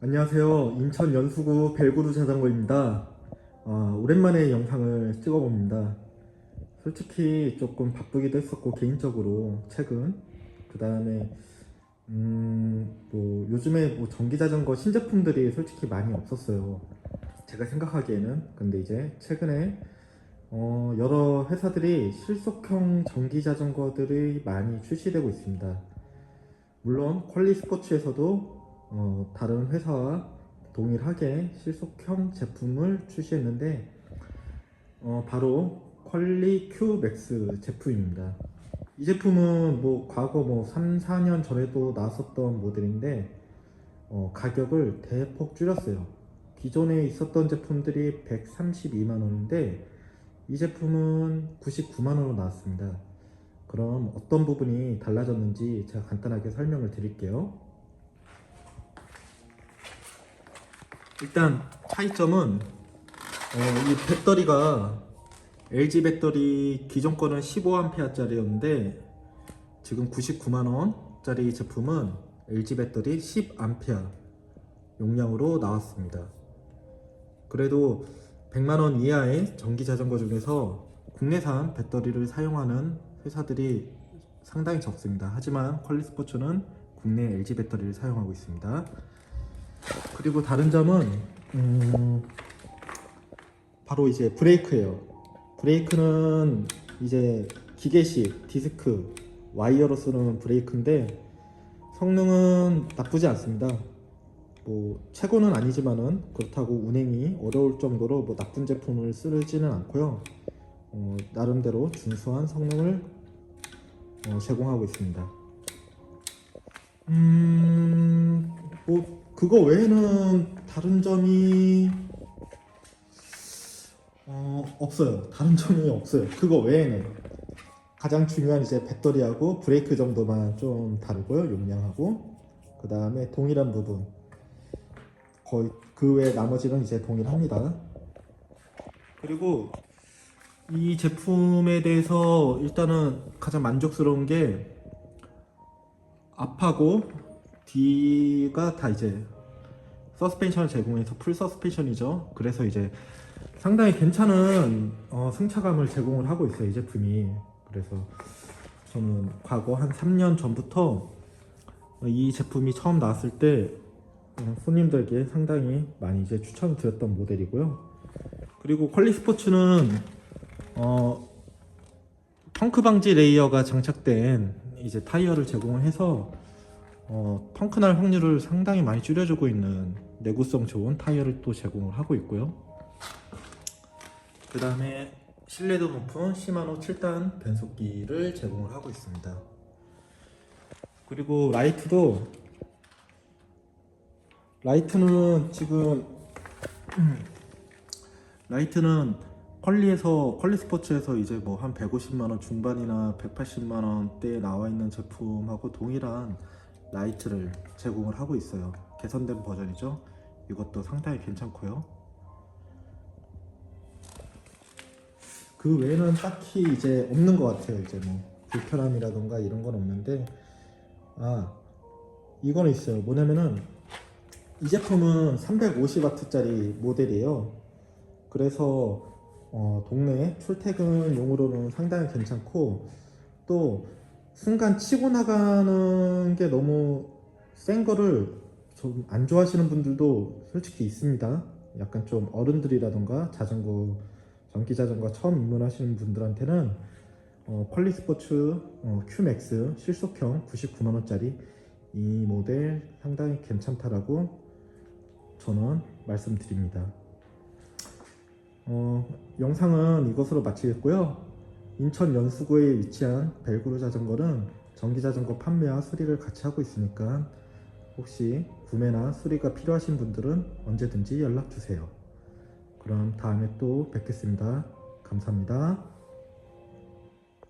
안녕하세요. 인천 연수구 벨구루 자전거입니다. 아, 오랜만에 영상을 찍어봅니다. 솔직히 조금 바쁘기도 했었고 개인적으로 최근 그 다음에 음, 뭐 요즘에 뭐 전기 자전거 신제품들이 솔직히 많이 없었어요. 제가 생각하기에는 근데 이제 최근에 어, 여러 회사들이 실속형 전기 자전거들이 많이 출시되고 있습니다. 물론 퀄리 스포츠에서도 어, 다른 회사와 동일하게 실속형 제품을 출시했는데 어, 바로 퀄리 Q 맥스 제품입니다. 이 제품은 뭐 과거 뭐 3, 4년 전에도 나왔었던 모델인데 어, 가격을 대폭 줄였어요. 기존에 있었던 제품들이 132만 원인데 이 제품은 99만 원으로 나왔습니다. 그럼 어떤 부분이 달라졌는지 제가 간단하게 설명을 드릴게요. 일단 차이점은 어, 이 배터리가 LG 배터리 기존 거는 15A짜리였는데 지금 99만 원 짜리 제품은 LG 배터리 10A 용량으로 나왔습니다. 그래도 100만 원 이하의 전기 자전거 중에서 국내산 배터리를 사용하는 회사들이 상당히 적습니다. 하지만 퀄리 스포츠는 국내 LG 배터리를 사용하고 있습니다. 그리고 다른 점은 음, 바로 이제 브레이크예요. 브레이크는 이제 기계식 디스크 와이어로 쓰는 브레이크인데 성능은 나쁘지 않습니다. 뭐 최고는 아니지만은 그렇다고 운행이 어려울 정도로 뭐 나쁜 제품을 쓰지는 않고요. 어, 나름대로 준수한 성능을 어, 제공하고 있습니다. 음, 뭐 그거 외에는 다른 점이 어, 없어요. 다른 점이 없어요. 그거 외에는 가장 중요한 이제 배터리하고 브레이크 정도만 좀 다르고요. 용량하고 그 다음에 동일한 부분 거의 그 외 나머지는 이제 동일합니다. 그리고 이 제품에 대해서 일단은 가장 만족스러운 게 앞하고 뒤가 다 이제 서스펜션을 제공해서 풀 서스펜션이죠. 그래서 이제 상당히 괜찮은 어, 승차감을 제공을 하고 있어요. 이 제품이. 그래서 저는 과거 한 3년 전부터 이 제품이 처음 나왔을 때 어, 손님들에게 상당히 많이 이제 추천을 드렸던 모델이고요. 그리고 퀄리 스포츠는 어, 펑크 방지 레이어가 장착된 이제 타이어를 제공을 해서 어, 펑크 날 확률을 상당히 많이 줄여주고 있는 내구성 좋은 타이어를 또 제공을 하고 있고요. 그 다음에 신뢰도 높은 시마노 7단 변속기를 제공을 하고 있습니다. 그리고 라이트도 라이트는 지금 라이트는 퀄리에서 퀄리 스포츠에서 이제 뭐 한 150만 원 중반이나 180만 원대에 나와 있는 제품하고 동일한 라이트를 제공을 하고 있어요. 개선된 버전이죠. 이것도 상당히 괜찮고요. 그 외에는 딱히 이제 없는 것 같아요. 이제 뭐 불편함이라던가 이런 건 없는데 아 이거는 있어요. 뭐냐면은 이 제품은 350W짜리 모델이에요. 그래서 어, 동네 출퇴근용으로는 상당히 괜찮고 또 순간 치고 나가는 게 너무 센 거를 좀 안 좋아하시는 분들도 솔직히 있습니다. 약간 좀 어른들이라던가 자전거 전기 자전거 처음 입문하시는 분들한테는 어, 퀄리 스포츠 어, 큐맥스 실속형 99만 원짜리 이 모델 상당히 괜찮다라고 저는 말씀드립니다. 어, 영상은 이것으로 마치겠고요. 인천 연수구에 위치한 벨그루 자전거는 전기 자전거 판매와 수리를 같이 하고 있으니까 혹시 구매나 수리가 필요하신 분들은 언제든지 연락 주세요. 그럼 다음에 또 뵙겠습니다. 감사합니다.